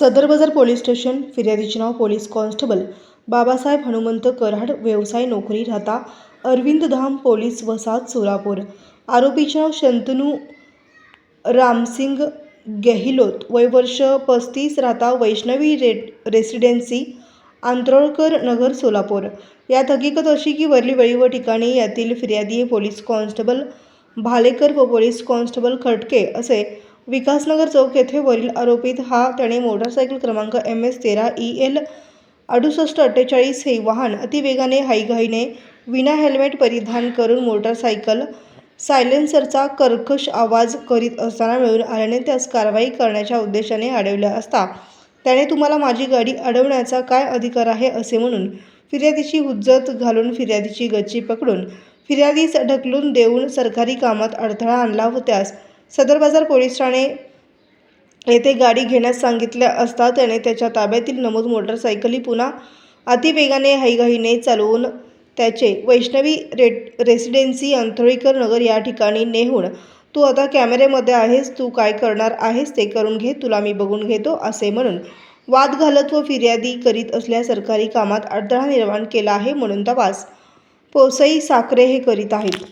सदर बाजार police station फिर्यादीचे नाव पोलीस कॉन्स्टेबल बाबासाहेब हनुमंत कराड व्यवसाय नोकरी राहता अरविंद धाम पोलीस वसाहत सोलापूर. आरोपीचे नाव शंतनू रामसिंग गहिलोत. वय वर्ष पस्तीस राहता वैष्णवी रे रेसिडेन्सी आंतरोळकर नगर सोलापूर. यात हकीकत अशी की वरली वेळी व ठिकाणी यातील फिर्यादी पोलीस कॉन्स्टेबल भालेकर व पोलीस कॉन्स्टेबल खटके असे विकासनगर चौक येथे वरील आरोपीत हा त्याने मोटारसायकल क्रमांक एम एस तेरा ई एल अडुसष्ट अठ्ठेचाळीस हे वाहन अतिवेगाने हाईघाईने विना हेल्मेट परिधान करून मोटारसायकल सायलेन्सरचा कर्कश आवाज करीत असताना मिळून आल्याने त्यास कारवाई करण्याच्या उद्देशाने अडवले असता त्याने तुम्हाला माझी गाडी अडवण्याचा काय अधिकार आहे असे म्हणून फिर्यादीची हुज्जत घालून फिर्यादीची गच्ची पकडून फिर्यादीस ढकलून देऊन सरकारी कामात अडथळा आणला व त्यास सदर बाजार पोलीस ठाणे येथे गाडी घेण्यास सांगितले असता त्याने त्याच्या ताब्यातील नमूद मोटरसायकली पुन्हा अतिवेगाने हाईघाईने चालवून त्याचे वैष्णवी रे रेसिडेन्सी अंथळीकर नगर या ठिकाणी नेहून तू आता कॅमेऱ्यामध्ये आहेस तू काय करणार आहेस ते करून घे तुला मी बघून घेतो असे म्हणून वाद घालत व फिर्यादी करीत असल्या सरकारी कामात अडथळा निर्माण केला आहे म्हणून तपास पोसई साखरे हे करीत आहेत.